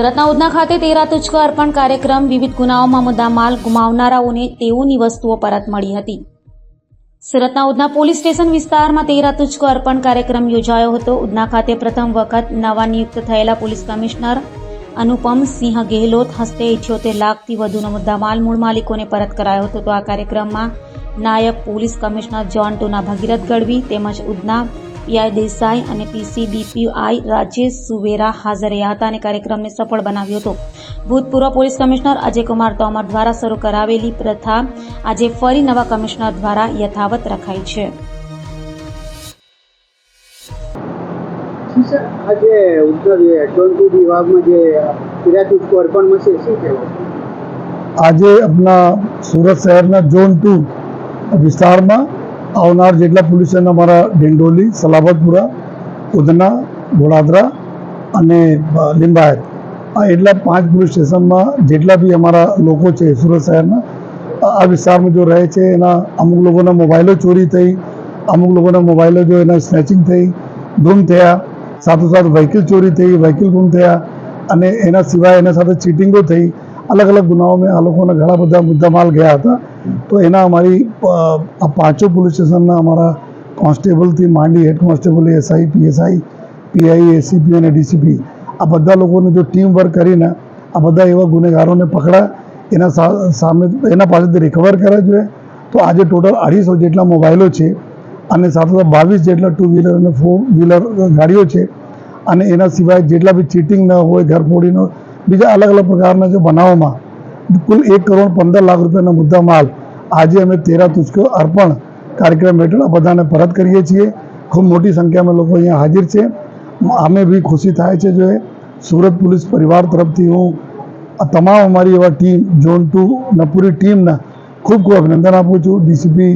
સુરતના ઉધના ખાતે તેરા તુચકો અર્પણ કાર્યક્રમ વિવિધ ગુનાઓમાં મુદ્દામાલ ગુમાવનારાઓને તેઓની વસ્તુઓ પરત મળી હતી. સુરતના ઉધના પોલીસ સ્ટેશન વિસ્તારમાં તેરા તુચકો અર્પણ કાર્યક્રમ યોજાયો હતો. ઉધના ખાતે પ્રથમ વખત નવા નિયુક્ત થયેલા પોલીસ કમિશનર અનુપમ સિંહ ગેહલોત હસ્તે ઇઠ્યોતેર લાખથી વધુનો મુદ્દામાલ મૂળ માલિકોને પરત કરાયો હતો. તો આ કાર્યક્રમમાં નાયબ પોલીસ કમિશનર જોન ટુના ભગીરથ ગઢવી તેમજ ઉધના પીઆઈ દેસાઈ અને પીસીબીપીઆઈ રાજેશ સુવેરા હાજર રહ્યા હતા અને કાર્યક્રમને સફળ બનાવ્યો હતો. ભૂતપૂર્વ પોલીસ કમિશનર અજયકુમાર તોમર દ્વારા શરૂ કરાવેલી પ્રથા આજે ફરી નવા કમિશનર દ્વારા યથાવત રખાઈ છે. ઉત્તર વિભાગમાં જે શું આજે આપણા સુરત શહેરના ઝોન ટુ વિસ્તારમાં આવનાર જેટલા પોલીસ સ્ટેશન અમારા ડિંડોલી, સલાબતપુરા, ઉધના ગોળાદરા અને લિંબાયત, આ એટલા પાંચ પોલીસ સ્ટેશનમાં જેટલા બી અમારા લોકો છે સુરત શહેરના આ વિસ્તારમાં જો રહે છે, એના અમુક લોકોના મોબાઈલો ચોરી થઈ, અમુક લોકોના મોબાઈલો જો એના સ્નેચિંગ થઈ, ગુમ થયા, સાથોસાથ વ્હીકલ ચોરી થઈ, વ્હીકલ ગુમ થયા અને એના સિવાય એના સાથે ચીટિંગો થઈ અલગ અલગ ગુનાઓમાં આ લોકોના ઘણા બધા મુદ્દામાલ ગયા હતા. તો એના અમારી આ પાંચો પોલીસ સ્ટેશનના અમારા કોન્સ્ટેબલથી માંડી head constable, SI, PSI, PI, ACP અને ડીસીપી, આ બધા લોકોને જો ટીમ વર્ક કરીને આ બધા એવા ગુનેગારોને પકડા એના સામે, એના પાસેથી રિકવર કર્યા જોઈએ. તો આજે ટોટલ અઢીસો જેટલા મોબાઈલો છે અને સાથે બાવીસ જેટલા ટુ વ્હીલર અને ફોર વ્હીલર ગાડીઓ છે. અને એના સિવાય જેટલા બી ચીટિંગ ન હોય ઘરફોડીનો બીજા અલગ અલગ પ્રકારના જે બનાવોમાં કુલ એક કરોડ પંદર લાખ રૂપિયાના મુદ્દા માલ આજે અમે તેરા તુચકો અર્પણ કાર્યક્રમ હેઠળ બધાને પરત કરીએ છીએ. ખૂબ મોટી સંખ્યામાં લોકો અહીંયા હાજર છે. અમે બી ખુશી થાય છે જો સુરત પોલીસ પરિવાર તરફથી હું તમામ અમારી એવા ટીમ, ઝોન ટુ પૂરી ટીમના ખૂબ ખૂબ અભિનંદન આપું છું. ડીસીપી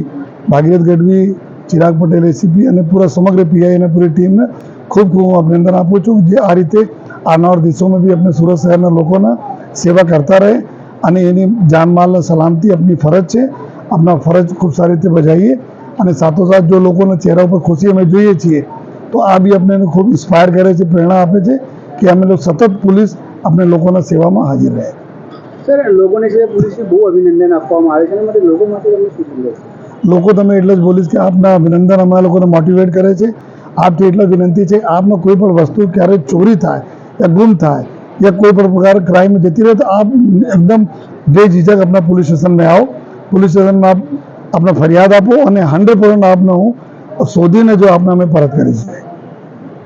ભાગીરથ ગઢવી, ચિરાગ પટેલ, એસીપી અને પૂરા સમગ્ર પીઆઈ અને પૂરી ટીમને ખૂબ ખૂબ હું અભિનંદન આપું છું. જે આ રીતે આવનાર દેશોમાં બી આપણે સુરત શહેરના લોકોના સેવા કરતા રહે અને એની જાનમાલને સલામતી આપણી ફરજ છે. આપણા ફરજ ખૂબ સારી રીતે બજાવીએ અને સાથોસાથ જો લોકોના ચહેરા ઉપર ખુશી અમે જોઈએ છીએ તો આ બી આપણે ખૂબ ઇન્સ્પાયર કરે છે પ્રેરણા આપે છે કે અમે લોકો સતત પોલીસ આપણે લોકોના સેવામાં હાજર રહે. સર લોકોને છે પોલીસને બહુ અભિનંદન આપવામાં આવે છે અને માટે લોકો માટે તમે શું સંદેશ લોકો તમે એટલે જ બોલીશ કે આપના અભિનંદન અમારા લોકોને મોટિવેટ કરે છે. આપથી એટલે વિનંતી છે આપને કોઈ પણ વસ્તુ ક્યારેય ચોરી થાય યા ગુમ થાય યા કોઈ પણ પ્રકાર ક્રાઇમ જતી રહે તો આપ એકદમ બેઝિઝક આપણા પોલીસ સ્ટેશનમાં આવો પોલીસ સ્ટેશનમાં આપ આપના ફરિયાદ આપો અને હંડ્રેડ પર્સન્ટ આપને શોધીને જો આપને અમે પરત કરીશું